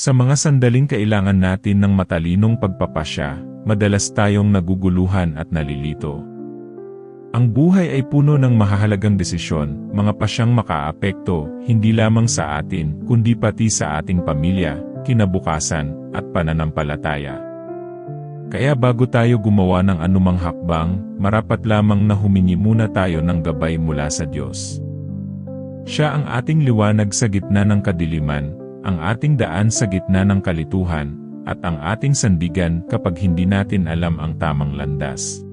Sa mga sandaling kailangan natin ng matalinong pagpapasya, madalas tayong naguguluhan at nalilito. Ang buhay ay puno ng mahahalagang desisyon, mga pasyang makaapekto, hindi lamang sa atin, kundi pati sa ating pamilya, kinabukasan, at pananampalataya. Kaya bago tayo gumawa ng anumang hakbang, marapat lamang na humingi muna tayo ng gabay mula sa Diyos. Siya ang ating liwanag sa gitna ng kadiliman, ang ating daan sa gitna ng kalituhan, at ang ating sandigan kapag hindi natin alam ang tamang landas.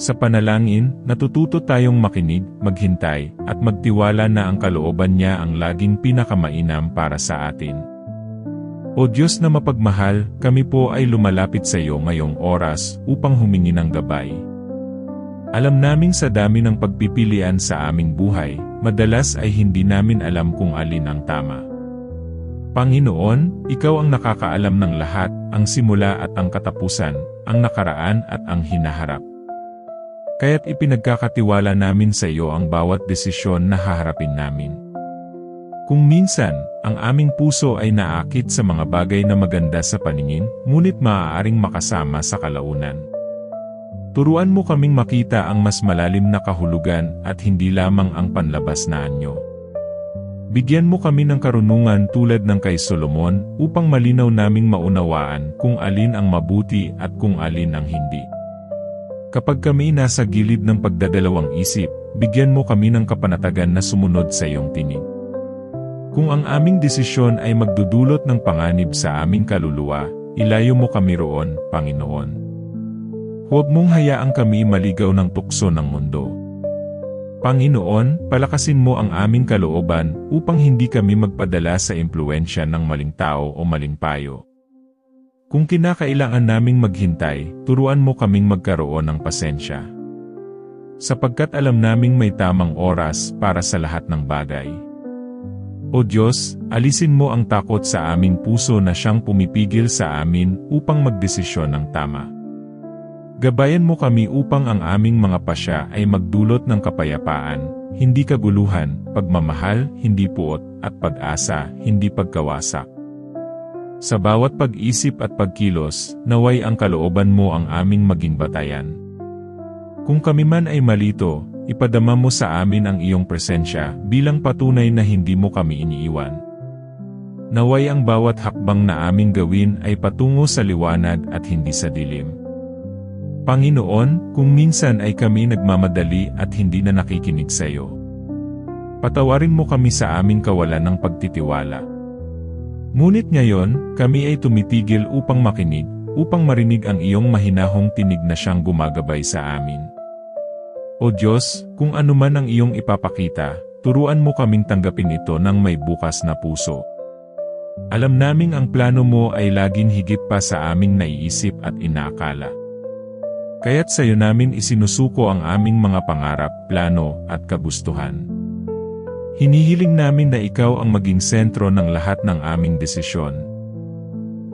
Sa panalangin, natututo tayong makinig, maghintay, at magtiwala na ang kalooban niya ang laging pinakamainam para sa atin. O Diyos na mapagmahal, kami po ay lumalapit sa iyo ngayong oras upang humingi ng gabay. Alam naming sa dami ng pagpipilian sa aming buhay, madalas ay hindi namin alam kung alin ang tama. Panginoon, Ikaw ang nakakaalam ng lahat, ang simula at ang katapusan, ang nakaraan at ang hinaharap. Kaya't ipinagkakatiwala namin sa iyo ang bawat desisyon na haharapin namin. Kung minsan, ang aming puso ay naakit sa mga bagay na maganda sa paningin, ngunit maaaring makasama sa kalaunan. Turuan mo kaming makita ang mas malalim na kahulugan at hindi lamang ang panlabas na anyo. Bigyan mo kami ng karunungan tulad ng kay Solomon upang malinaw naming maunawaan kung alin ang mabuti at kung alin ang hindi. Kapag kami nasa gilid ng pagdadalawang isip, bigyan mo kami ng kapanatagan na sumunod sa iyong tinig. Kung ang aming desisyon ay magdudulot ng panganib sa aming kaluluwa, ilayo mo kami roon, Panginoon. Huwag mong hayaang kami maligaw ng tukso ng mundo. Panginoon, palakasin mo ang aming kalooban upang hindi kami magpadala sa impluensya ng maling tao o maling payo. Kung kinakailangan naming maghintay, turuan mo kaming magkaroon ng pasensya. Sapagkat alam naming may tamang oras para sa lahat ng bagay. O Diyos, alisin mo ang takot sa aming puso na siyang pumipigil sa amin upang magdesisyon ng tama. Gabayan mo kami upang ang aming mga pasya ay magdulot ng kapayapaan, hindi kaguluhan, pagmamahal, hindi puot, at pag-asa, hindi pagkawasak. Sa bawat pag-isip at pagkilos, naway ang kalooban mo ang aming maging batayan. Kung kami man ay malito, ipadama mo sa amin ang iyong presensya bilang patunay na hindi mo kami iniiwan. Naway ang bawat hakbang na aming gawin ay patungo sa liwanag at hindi sa dilim. Panginoon, kung minsan ay kami nagmamadali at hindi na nakikinig sa iyo. Patawarin mo kami sa aming kawalan ng pagtitiwala. Ngunit ngayon, kami ay tumitigil upang makinig, upang marinig ang iyong mahinahong tinig na siyang gumagabay sa amin. O Diyos, kung ano man ang iyong ipapakita, turuan mo kaming tanggapin ito ng may bukas na puso. Alam naming ang plano mo ay laging higit pa sa aming naiisip at inaakala. Kaya't sa iyo namin isinusuko ang aming mga pangarap, plano, at kagustuhan. Hinihiling namin na ikaw ang maging sentro ng lahat ng aming desisyon.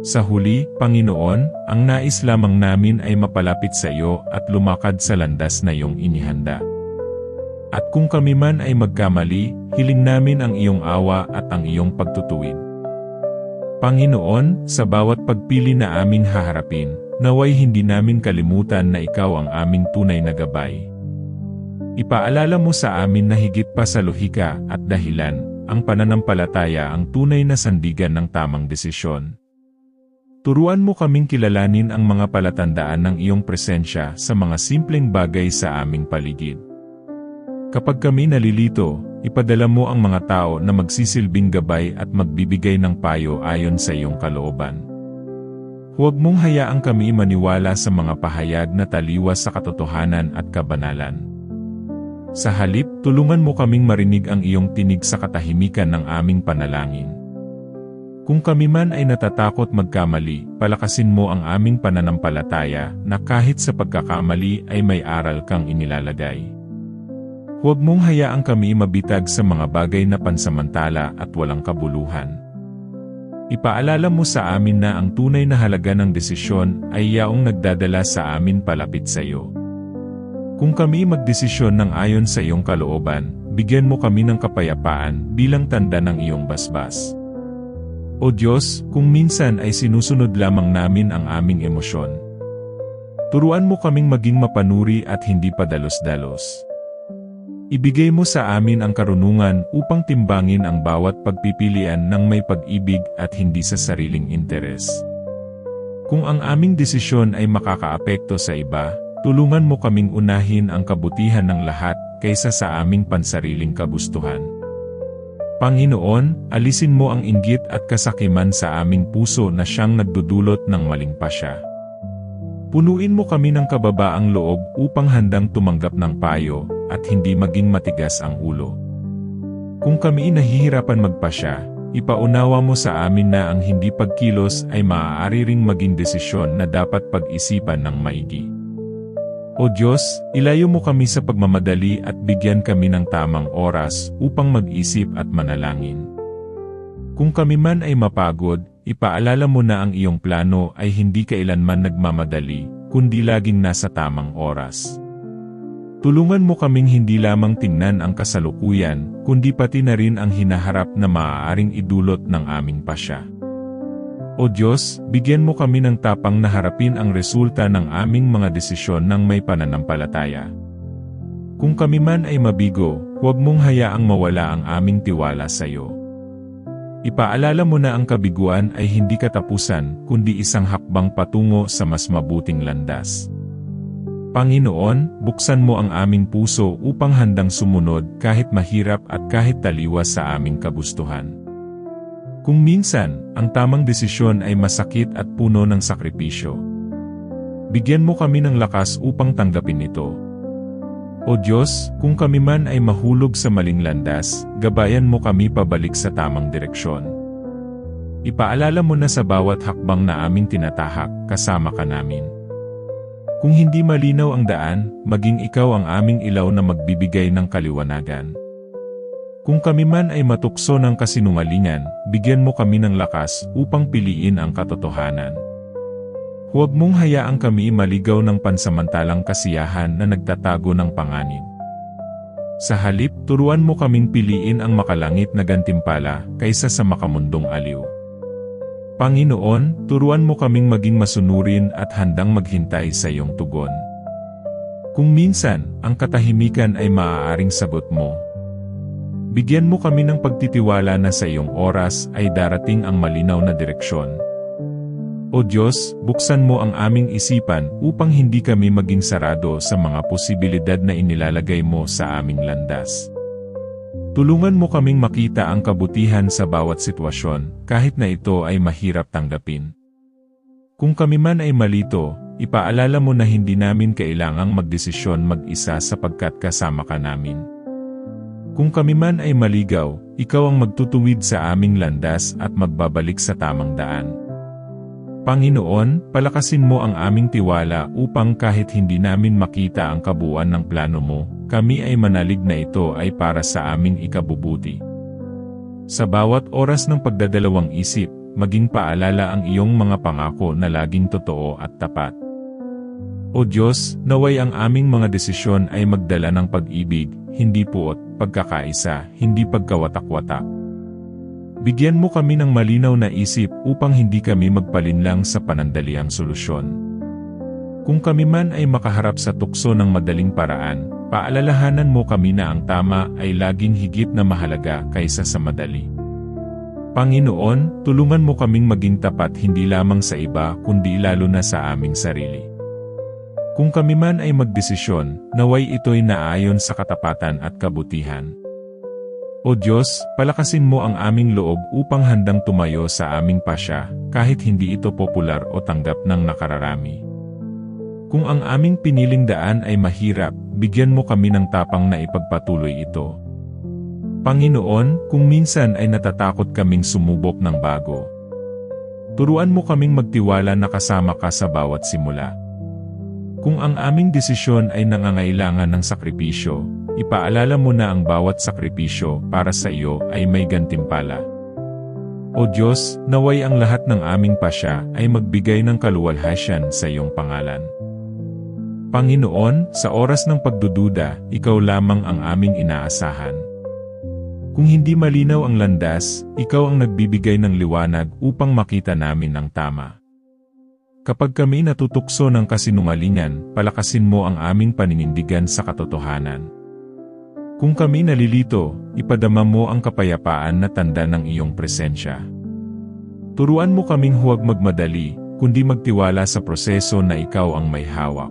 Sa huli, Panginoon, ang nais lamang namin ay mapalapit sa iyo at lumakad sa landas na iyong inihanda. At kung kami man ay magkamali, hiling namin ang iyong awa at ang iyong pagtutuwid. Panginoon, sa bawat pagpili na amin haharapin, naway hindi namin kalimutan na ikaw ang aming tunay na gabay. Ipaalala mo sa amin na higit pa sa lohika at dahilan, ang pananampalataya ang tunay na sandigan ng tamang desisyon. Turuan mo kaming kilalanin ang mga palatandaan ng iyong presensya sa mga simpleng bagay sa aming paligid. Kapag kami nalilito, ipadala mo ang mga tao na magsisilbing gabay at magbibigay ng payo ayon sa iyong kalooban. Huwag mong hayaang kami maniwala sa mga pahayag na taliwas sa katotohanan at kabanalan. Sa halip, tulungan mo kaming marinig ang iyong tinig sa katahimikan ng aming panalangin. Kung kami man ay natatakot magkamali, palakasin mo ang aming pananampalataya na kahit sa pagkakamali ay may aral kang inilalagay. Huwag mong hayaang kami mabitag sa mga bagay na pansamantala at walang kabuluhan. Ipaalala mo sa amin na ang tunay na halaga ng desisyon ay yaong nagdadala sa amin palapit sa iyo. Kung kami magdesisyon ng ayon sa iyong kalooban, bigyan mo kami ng kapayapaan bilang tanda ng iyong basbas. O Diyos, kung minsan ay sinusunod lamang namin ang aming emosyon. Turuan mo kaming maging mapanuri at hindi padalos-dalos. Ibigay mo sa amin ang karunungan upang timbangin ang bawat pagpipilian ng may pag-ibig at hindi sa sariling interes. Kung ang aming desisyon ay makakaapekto sa iba, tulungan mo kaming unahin ang kabutihan ng lahat kaysa sa aming pansariling kagustuhan. Panginoon, alisin mo ang inggit at kasakiman sa aming puso na siyang nagdudulot ng maling pasya. Punuin mo kami ng kababaang loob upang handang tumanggap ng payo at hindi maging matigas ang ulo. Kung kami nahihirapan magpasya, ipaunawa mo sa amin na ang hindi pagkilos ay maaari ring maging desisyon na dapat pag-isipan ng maigi. O Diyos, ilayo mo kami sa pagmamadali at bigyan kami ng tamang oras upang mag-isip at manalangin. Kung kami man ay mapagod, ipaalala mo na ang iyong plano ay hindi kailanman nagmamadali, kundi laging nasa tamang oras. Tulungan mo kaming hindi lamang tingnan ang kasalukuyan, kundi pati na rin ang hinaharap na maaaring idulot ng aming pasya. O Diyos, bigyan mo kami ng tapang na harapin ang resulta ng aming mga desisyon ng may pananampalataya. Kung kami man ay mabigo, huwag mong hayaang mawala ang aming tiwala sa iyo. Ipaalala mo na ang kabiguan ay hindi katapusan, kundi isang hakbang patungo sa mas mabuting landas. Panginoon, buksan mo ang aming puso upang handang sumunod kahit mahirap at kahit taliwas sa aming kagustuhan. Kung minsan, ang tamang desisyon ay masakit at puno ng sakripisyo. Bigyan mo kami ng lakas upang tanggapin ito. O Diyos, kung kami man ay mahulog sa maling landas, gabayan mo kami pabalik sa tamang direksyon. Ipaalala mo na sa bawat hakbang na aming tinatahak, kasama ka namin. Kung hindi malinaw ang daan, maging ikaw ang aming ilaw na magbibigay ng kaliwanagan. Kung kami man ay matukso ng kasinungalingan, bigyan mo kami ng lakas upang piliin ang katotohanan. Huwag mong hayaang kami maligaw ng pansamantalang kasiyahan na nagtatago ng panganib. Sa halip, turuan mo kaming piliin ang makalangit na gantimpala kaysa sa makamundong aliw. Panginoon, turuan mo kaming maging masunurin at handang maghintay sa iyong tugon. Kung minsan, ang katahimikan ay maaaring sagot mo. Bigyan mo kami ng pagtitiwala na sa iyong oras ay darating ang malinaw na direksyon. O Diyos, buksan mo ang aming isipan upang hindi kami maging sarado sa mga posibilidad na inilalagay mo sa aming landas. Tulungan mo kaming makita ang kabutihan sa bawat sitwasyon, kahit na ito ay mahirap tanggapin. Kung kami man ay malito, ipaalala mo na hindi namin kailangang magdesisyon mag-isa sapagkat kasama ka namin. Kung kami man ay maligaw, ikaw ang magtutuwid sa aming landas at magbabalik sa tamang daan. Panginoon, palakasin mo ang aming tiwala upang kahit hindi namin makita ang kabuuan ng plano mo, kami ay manalig na ito ay para sa aming ikabubuti. Sa bawat oras ng pagdadalawang isip, maging paalala ang iyong mga pangako na laging totoo at tapat. O Diyos, naway ang aming mga desisyon ay magdala ng pag-ibig, hindi puot, pagkakaisa, hindi pagkawatak-watak. Bigyan mo kami ng malinaw na isip upang hindi kami magpalinlang sa panandaliang solusyon. Kung kami man ay makaharap sa tukso ng madaling paraan, paalalahanan mo kami na ang tama ay laging higit na mahalaga kaysa sa madali. Panginoon, tulungan mo kaming maging tapat hindi lamang sa iba kundi lalo na sa aming sarili. Kung kami man ay magdesisyon, naway ito'y naayon sa katapatan at kabutihan. O Diyos, palakasin mo ang aming loob upang handang tumayo sa aming pasya, kahit hindi ito popular o tanggap ng nakararami. Kung ang aming piniling daan ay mahirap, bigyan mo kami ng tapang na ipagpatuloy ito. Panginoon, kung minsan ay natatakot kaming sumubok ng bago. Turuan mo kaming magtiwala na kasama ka sa bawat simula. Kung ang aming desisyon ay nangangailangan ng sakripisyo, ipaalala mo na ang bawat sakripisyo para sa iyo ay may gantimpala. O Diyos, naway ang lahat ng aming pasya ay magbigay ng kaluwalhasyan sa iyong pangalan. Panginoon, sa oras ng pagdududa, ikaw lamang ang aming inaasahan. Kung hindi malinaw ang landas, ikaw ang nagbibigay ng liwanag upang makita namin ang tama. Kapag kami natutukso ng kasinungalingan, palakasin mo ang aming paninindigan sa katotohanan. Kung kami nalilito, ipadama mo ang kapayapaan na tanda ng iyong presensya. Turuan mo kaming huwag magmadali, kundi magtiwala sa proseso na ikaw ang may hawak.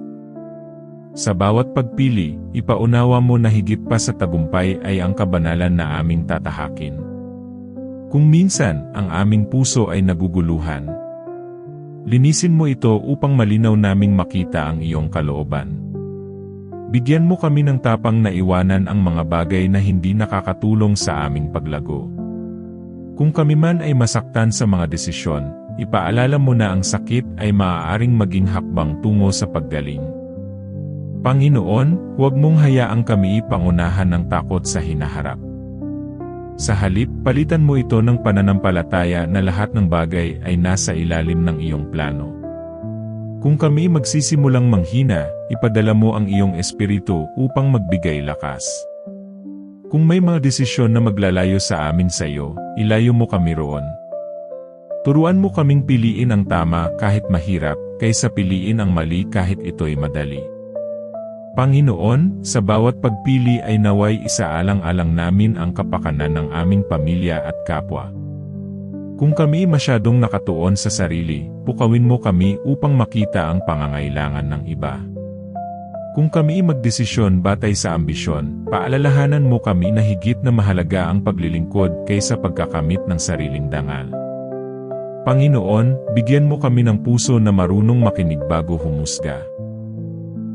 Sa bawat pagpili, ipaunawa mo na higit pa sa tagumpay ay ang kabanalan na aming tatahakin. Kung minsan, ang aming puso ay naguguluhan. Linisin mo ito upang malinaw naming makita ang iyong kalooban. Bigyan mo kami ng tapang na iwanan ang mga bagay na hindi nakakatulong sa aming paglago. Kung kami man ay masaktan sa mga desisyon, ipaalala mo na ang sakit ay maaaring maging hakbang tungo sa paggaling. Panginoon, huwag mong hayaang kami ipangunahan ng takot sa hinaharap. Sa halip, palitan mo ito ng pananampalataya na lahat ng bagay ay nasa ilalim ng iyong plano. Kung kami magsisimulang manghina, ipadala mo ang iyong espiritu upang magbigay lakas. Kung may mga desisyon na maglalayo sa amin sa iyo, ilayo mo kami roon. Turuan mo kaming piliin ang tama kahit mahirap, kaysa piliin ang mali kahit ito'y madali. Panginoon, sa bawat pagpili ay naway isaalang-alang namin ang kapakanan ng aming pamilya at kapwa. Kung kami masyadong nakatuon sa sarili, pukawin mo kami upang makita ang pangangailangan ng iba. Kung kami magdesisyon batay sa ambisyon, paalalahanan mo kami na higit na mahalaga ang paglilingkod kaysa pagkakamit ng sariling dangal. Panginoon, bigyan mo kami ng puso na marunong makinig bago humusga.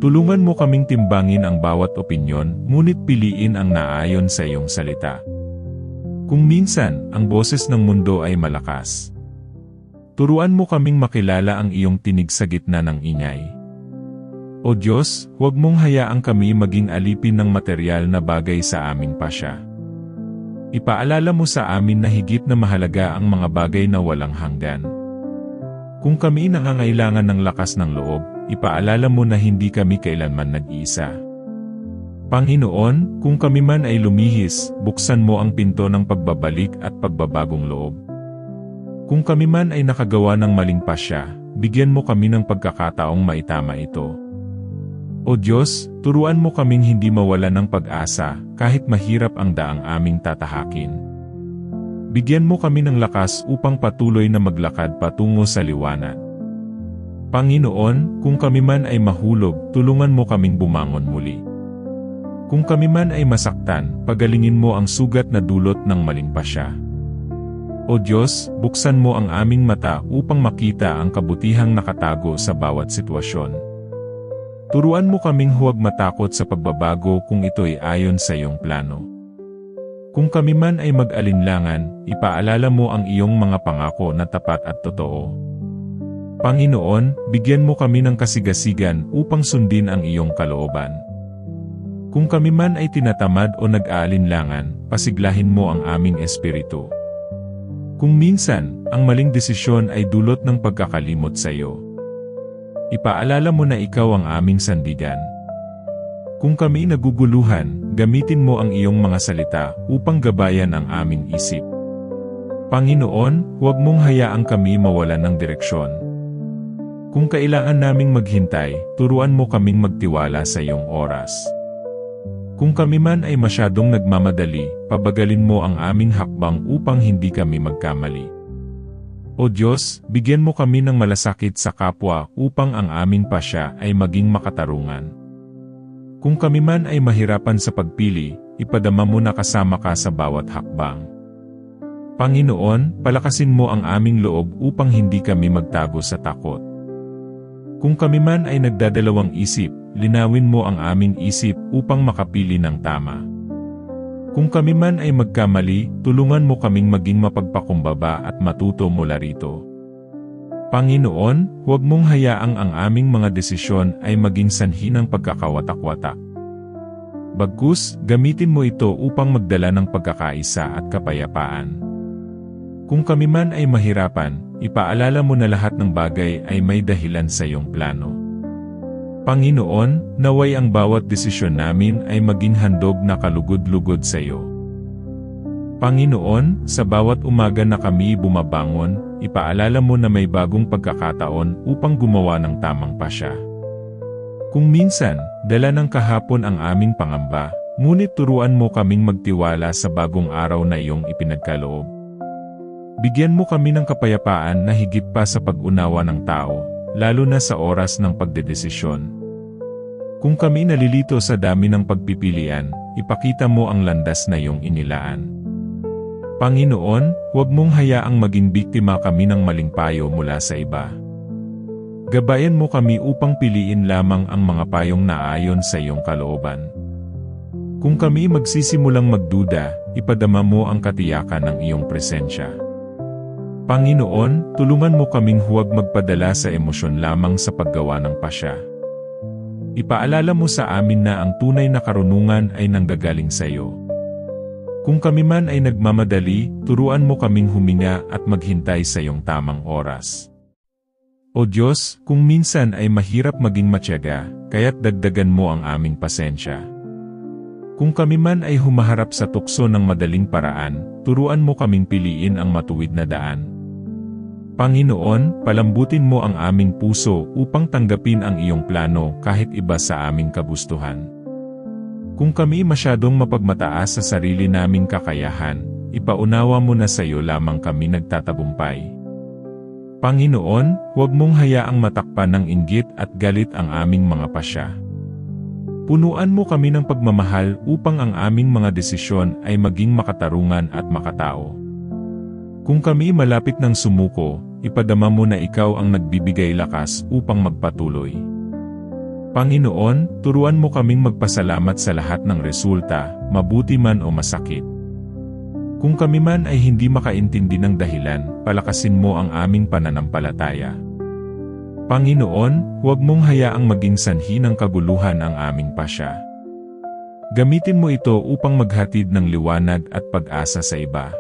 Tulungan mo kaming timbangin ang bawat opinyon, ngunit piliin ang naayon sa iyong salita. Kung minsan, ang boses ng mundo ay malakas. Turuan mo kaming makilala ang iyong tinig sa gitna ng ingay. O Diyos, huwag mong hayaang kami maging alipin ng material na bagay sa aming pasya. Ipaalala mo sa amin na higit na mahalaga ang mga bagay na walang hanggan. Kung kami nangangailangan ng lakas ng loob, ipaalala mo na hindi kami kailanman nag-iisa. Panginoon, kung kami man ay lumihis, buksan mo ang pinto ng pagbabalik at pagbabagong loob. Kung kami man ay nakagawa ng maling pasya, bigyan mo kami ng pagkakataong maitama ito. O Diyos, turuan mo kaming hindi mawala ng pag-asa, kahit mahirap ang daang aming tatahakin. Bigyan mo kami ng lakas upang patuloy na maglakad patungo sa liwanag. Panginoon, kung kami man ay mahulog, tulungan mo kaming bumangon muli. Kung kami man ay masaktan, pagalingin mo ang sugat na dulot ng maling pasya. O Diyos, buksan mo ang aming mata upang makita ang kabutihang nakatago sa bawat sitwasyon. Turuan mo kaming huwag matakot sa pagbabago kung ito'y ayon sa iyong plano. Kung kami man ay mag-alinlangan, ipaalala mo ang iyong mga pangako na tapat at totoo. Panginoon, bigyan mo kami ng kasigasigan upang sundin ang iyong kalooban. Kung kami man ay tinatamad o nag-aalinlangan, pasiglahin mo ang aming espiritu. Kung minsan, ang maling desisyon ay dulot ng pagkakalimot sa iyo. Ipaalala mo na ikaw ang aming sandigan. Kung kami naguguluhan, gamitin mo ang iyong mga salita upang gabayan ang aming isip. Panginoon, huwag mong hayaang kami mawalan ng direksyon. Kung kailangan naming maghintay, turuan mo kaming magtiwala sa iyong oras. Kung kami man ay masyadong nagmamadali, pabagalin mo ang aming hakbang upang hindi kami magkamali. O Diyos, bigyan mo kami ng malasakit sa kapwa upang ang aming pasya ay maging makatarungan. Kung kami man ay mahirapan sa pagpili, ipadama mo na kasama ka sa bawat hakbang. Panginoon, palakasin mo ang aming loob upang hindi kami magtago sa takot. Kung kami man ay nagdadalawang isip, linawin mo ang aming isip upang makapili ng tama. Kung kami man ay magkamali, tulungan mo kaming maging mapagpakumbaba at matuto mula rito. Panginoon, huwag mong hayaang ang aming mga desisyon ay maging sanhi ng pagkakawatak-watak. Bagkus, gamitin mo ito upang magdala ng pagkakaisa at kapayapaan. Kung kami man ay mahirapan, Ipaalala mo na lahat ng bagay ay may dahilan sa iyong plano. Panginoon, naway ang bawat desisyon namin ay maging handog na kalugod-lugod sa iyo. Panginoon, sa bawat umaga na kami bumabangon, ipaalala mo na may bagong pagkakataon upang gumawa ng tamang pasya. Kung minsan, dala ng kahapon ang aming pangamba, ngunit turuan mo kaming magtiwala sa bagong araw na iyong ipinagkaloob. Bigyan mo kami ng kapayapaan na higit pa sa pag-unawa ng tao, lalo na sa oras ng pagdedesisyon. Kung kami nalilito sa dami ng pagpipilian, ipakita mo ang landas na iyong inilaan. Panginoon, huwag mong hayaang maging biktima kami ng maling payo mula sa iba. Gabayan mo kami upang piliin lamang ang mga payong naayon sa iyong kalooban. Kung kami magsisimulang magduda, ipadama mo ang katiyakan ng iyong presensya. Panginoon, tulungan mo kaming huwag magpadala sa emosyon lamang sa paggawa ng pasya. Ipaalala mo sa amin na ang tunay na karunungan ay nanggagaling sa iyo. Kung kami man ay nagmamadali, turuan mo kaming huminga at maghintay sa iyong tamang oras. O Diyos, kung minsan ay mahirap maging matyaga, kaya't dagdagan mo ang aming pasensya. Kung kami man ay humaharap sa tukso ng madaling paraan, turuan mo kaming piliin ang matuwid na daan. Panginoon, palambutin mo ang aming puso upang tanggapin ang iyong plano kahit iba sa aming kagustuhan. Kung kami masyadong mapagmataas sa sarili naming kakayahan, ipaunawa mo na sa iyo lamang kami nagtatabumpay. Panginoon, huwag mong hayaang matakpan ng inggit at galit ang aming mga pasya. Punuan mo kami ng pagmamahal upang ang aming mga desisyon ay maging makatarungan at makatao. Kung kami malapit ng sumuko, ipadama mo na ikaw ang nagbibigay lakas upang magpatuloy. Panginoon, turuan mo kaming magpasalamat sa lahat ng resulta, mabuti man o masakit. Kung kami man ay hindi makaintindi ng dahilan, palakasin mo ang aming pananampalataya. Panginoon, huwag mong hayaang maging sanhi ng kaguluhan ang aming pasya. Gamitin mo ito upang maghatid ng liwanag at pag-asa sa iba.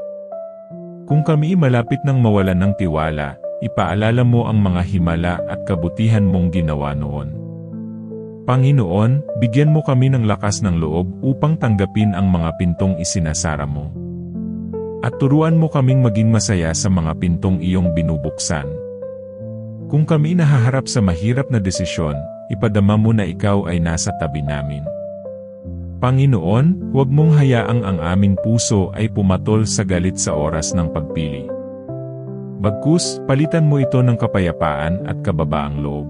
Kung kami malapit ng mawalan ng tiwala, ipaalala mo ang mga himala at kabutihan mong ginawa noon. Panginoon, bigyan mo kami ng lakas ng loob upang tanggapin ang mga pintong isinasara mo. At turuan mo kaming maging masaya sa mga pintong iyong binubuksan. Kung kami nahaharap sa mahirap na desisyon, ipadama mo na ikaw ay nasa tabi namin. Panginoon, huwag mong hayaang ang aming puso ay pumatol sa galit sa oras ng pagpili. Bagkus, palitan mo ito ng kapayapaan at kababaang loob.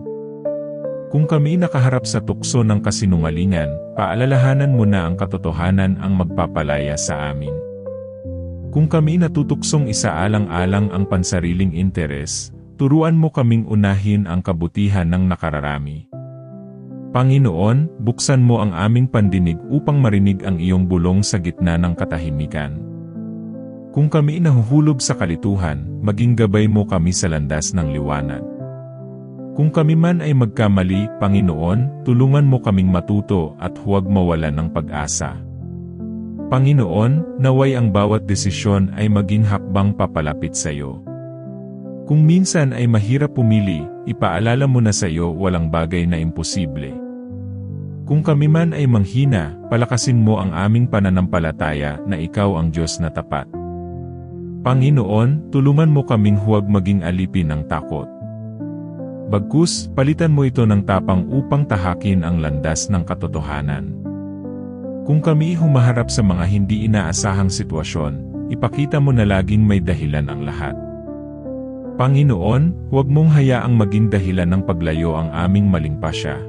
Kung kami nakaharap sa tukso ng kasinungalingan, paalalahanan mo na ang katotohanan ang magpapalaya sa amin. Kung kami natutuksong isaalang-alang ang pansariling interes, turuan mo kaming unahin ang kabutihan ng nakararami. Panginoon, buksan mo ang aming pandinig upang marinig ang iyong bulong sa gitna ng katahimikan. Kung kami nahuhulog sa kalituhan, maging gabay mo kami sa landas ng liwanag. Kung kami man ay magkamali, Panginoon, tulungan mo kaming matuto at huwag mawalan ng pag-asa. Panginoon, naway ang bawat desisyon ay maging hakbang papalapit sa iyo. Kung minsan ay mahirap pumili, ipaalala mo na sa iyo walang bagay na imposible. Kung kami man ay manghina, palakasin mo ang aming pananampalataya na ikaw ang Diyos na tapat. Panginoon, tulungan mo kaming huwag maging alipin ng takot. Bagkus, palitan mo ito ng tapang upang tahakin ang landas ng katotohanan. Kung kami humaharap sa mga hindi inaasahang sitwasyon, ipakita mo na laging may dahilan ang lahat. Panginoon, huwag mong hayaang maging dahilan ng paglayo ang aming maling pasya.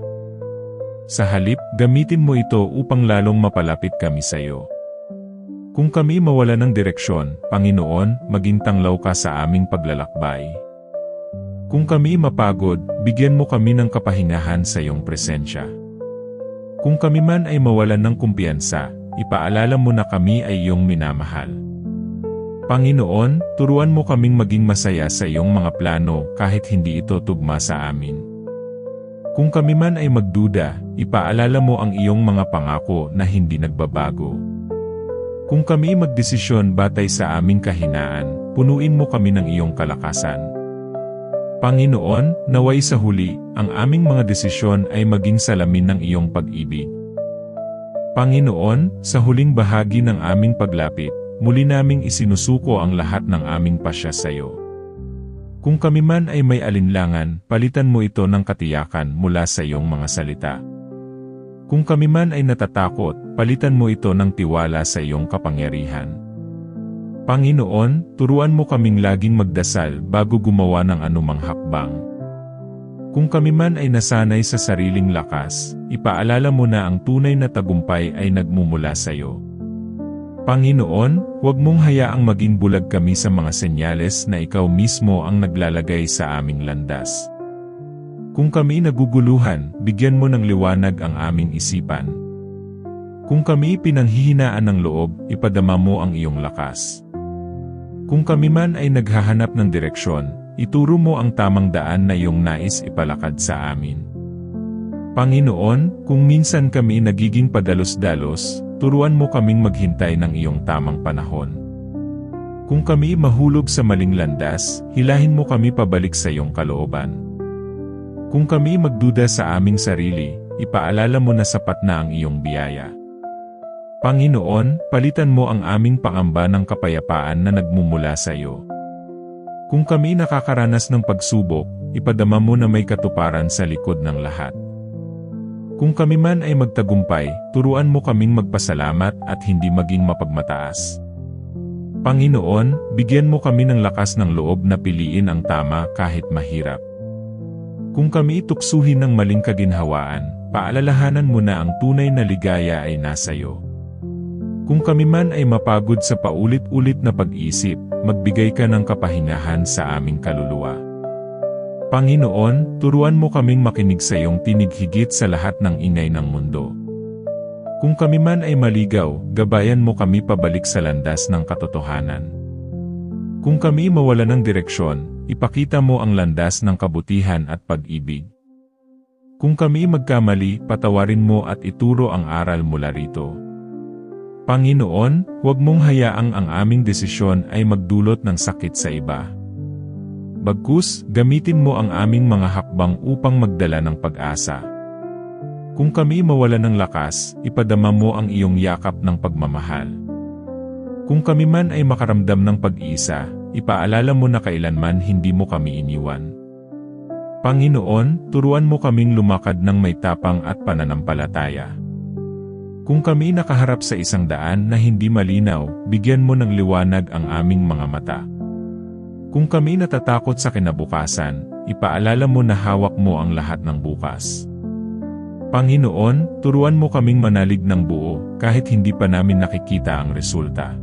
Sa halip, gamitin mo ito upang lalong mapalapit kami sa iyo. Kung kami mawala ng direksyon, Panginoon, maging tanglaw ka sa aming paglalakbay. Kung kami mapagod, bigyan mo kami ng kapahingahan sa iyong presensya. Kung kami man ay mawalan ng kumpiyansa, ipaalala mo na kami ay iyong minamahal. Panginoon, turuan mo kaming maging masaya sa iyong mga plano kahit hindi ito tugma sa amin. Kung kami man ay magduda, ipaalala mo ang iyong mga pangako na hindi nagbabago. Kung kami magdesisyon batay sa aming kahinaan, punuin mo kami ng iyong kalakasan. Panginoon, naway sa huli, ang aming mga desisyon ay maging salamin ng iyong pag-ibig. Panginoon, sa huling bahagi ng aming paglapit, muli naming isinusuko ang lahat ng aming pasya sa iyo. Kung kami man ay may alinlangan, palitan mo ito ng katiyakan mula sa iyong mga salita. Kung kami man ay natatakot, palitan mo ito ng tiwala sa iyong kapangyarihan. Panginoon, turuan mo kaming laging magdasal bago gumawa ng anumang hakbang. Kung kami man ay nasanay sa sariling lakas, ipaalala mo na ang tunay na tagumpay ay nagmumula sa iyo. Panginoon, huwag mong hayaang maging bulag kami sa mga senyales na ikaw mismo ang naglalagay sa aming landas. Kung kami naguguluhan, bigyan mo ng liwanag ang aming isipan. Kung kami pinanghihinaan ng loob, ipadama mo ang iyong lakas. Kung kami man ay naghahanap ng direksyon, ituro mo ang tamang daan na iyong nais ipalakad sa amin. Panginoon, kung minsan kami nagiging padalos-dalos, turuan mo kaming maghintay ng iyong tamang panahon. Kung kami mahulog sa maling landas, hilahin mo kami pabalik sa iyong kalooban. Kung kami magduda sa aming sarili, ipaalala mo na sapat na ang iyong biyaya. Panginoon, palitan mo ang aming pangamba ng kapayapaan na nagmumula sa iyo. Kung kami nakakaranas ng pagsubok, ipadama mo na may katuparan sa likod ng lahat. Kung kami man ay magtagumpay, turuan mo kaming magpasalamat at hindi maging mapagmataas. Panginoon, bigyan mo kami ng lakas ng loob na piliin ang tama kahit mahirap. Kung kami tuksuhin ng maling kaginhawaan, paalalahanan mo na ang tunay na ligaya ay nasa iyo. Kung kami man ay mapagod sa paulit-ulit na pag-isip, magbigay ka ng kapahingahan sa aming kaluluwa. Panginoon, turuan mo kaming makinig sa iyong tinig higit sa lahat ng ingay ng mundo. Kung kami man ay maligaw, gabayan mo kami pabalik sa landas ng katotohanan. Kung kami mawala ng direksyon, ipakita mo ang landas ng kabutihan at pag-ibig. Kung kami magkamali, patawarin mo at ituro ang aral mula rito. Panginoon, huwag mong hayaang ang aming desisyon ay magdulot ng sakit sa iba. Bagkus, gamitin mo ang aming mga hakbang upang magdala ng pag-asa. Kung kami mawala ng lakas, ipadama mo ang iyong yakap ng pagmamahal. Kung kami man ay makaramdam ng pag-isa, ipaalala mo na kailanman hindi mo kami iniwan. Panginoon, turuan mo kaming lumakad ng may tapang at pananampalataya. Kung kami nakaharap sa isang daan na hindi malinaw, bigyan mo ng liwanag ang aming mga mata. Kung kami natatakot sa kinabukasan, ipaalala mo na hawak mo ang lahat ng bukas. Panginoon, turuan mo kaming manalig ng buo kahit hindi pa namin nakikita ang resulta.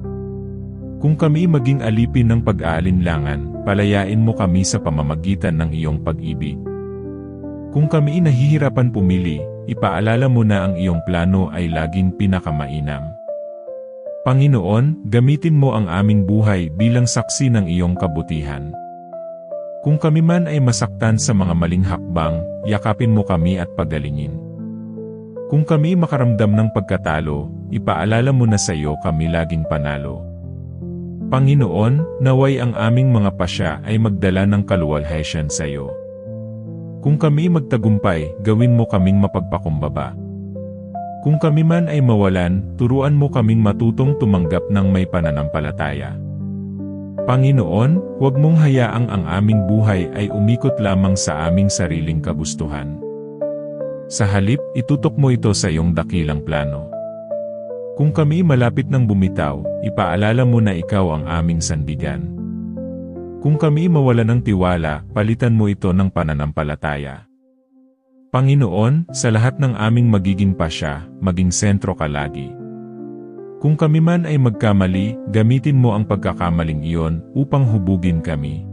Kung kami maging alipin ng pag-aalinlangan, palayain mo kami sa pamamagitan ng iyong pag-ibig. Kung kami nahihirapan pumili, ipaalala mo na ang iyong plano ay laging pinakamainam. Panginoon, gamitin mo ang aming buhay bilang saksi ng iyong kabutihan. Kung kami man ay masaktan sa mga maling hakbang, yakapin mo kami at pagalingin. Kung kami makaramdam ng pagkatalo, ipaalala mo na sa iyo kami laging panalo. Panginoon, naway ang aming mga pasya ay magdala ng kaluwalhatian sa iyo. Kung kami magtagumpay, gawin mo kaming mapagpakumbaba. Kung kami man ay mawalan, turuan mo kaming matutong tumanggap ng may pananampalataya. Panginoon, huwag mong hayaang ang aming buhay ay umikot lamang sa aming sariling kagustuhan. Sa halip, itutok mo ito sa iyong dakilang plano. Kung kami malapit ng bumitaw, ipaalala mo na ikaw ang aming sandigan. Kung kami mawala ng tiwala, palitan mo ito ng pananampalataya. Panginoon, sa lahat ng aming magiging pasya, maging sentro ka lagi. Kung kami man ay magkamali, gamitin mo ang pagkakamaling iyon upang hubugin kami.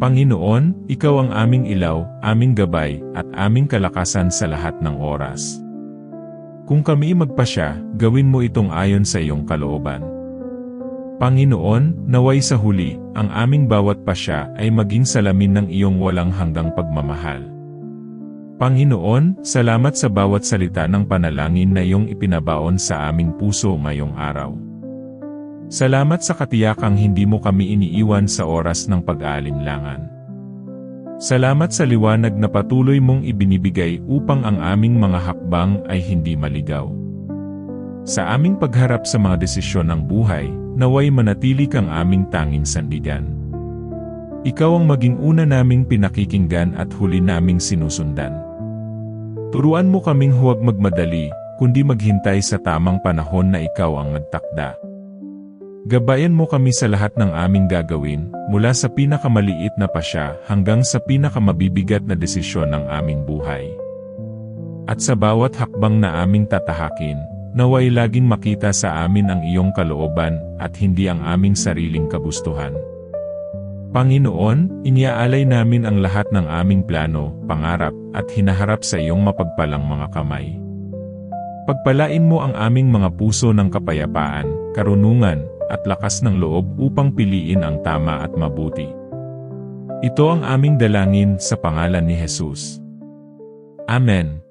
Panginoon, Ikaw ang aming ilaw, aming gabay, at aming kalakasan sa lahat ng oras. Kung kami magpasya, gawin mo itong ayon sa iyong kalooban. Panginoon, naway sa huli, ang aming bawat pasya ay maging salamin ng iyong walang hanggang pagmamahal. Panginoon, salamat sa bawat salita ng panalangin na iyong ipinabaon sa aming puso ngayong araw. Salamat sa katiyakang hindi mo kami iniiwan sa oras ng pag-aalinlangan. Salamat sa liwanag na patuloy mong ibinibigay upang ang aming mga hakbang ay hindi maligaw. Sa aming pagharap sa mga desisyon ng buhay, naway manatili kang aming tanging sandigan. Ikaw ang maging una naming pinakikinggan at huli naming sinusundan. Turuan mo kaming huwag magmadali, kundi maghintay sa tamang panahon na ikaw ang nagtakda. Gabayan mo kami sa lahat ng aming gagawin, mula sa pinakamaliit na pasya hanggang sa pinakamabibigat na desisyon ng aming buhay. At sa bawat hakbang na aming tatahakin, naway laging makita sa amin ang iyong kalooban at hindi ang aming sariling kagustuhan. Panginoon, iniaalay namin ang lahat ng aming plano, pangarap, at hinaharap sa iyong mapagpalang mga kamay. Pagpalain mo ang aming mga puso ng kapayapaan, karunungan, at lakas ng loob upang piliin ang tama at mabuti. Ito ang aming dalangin sa pangalan ni Jesus. Amen.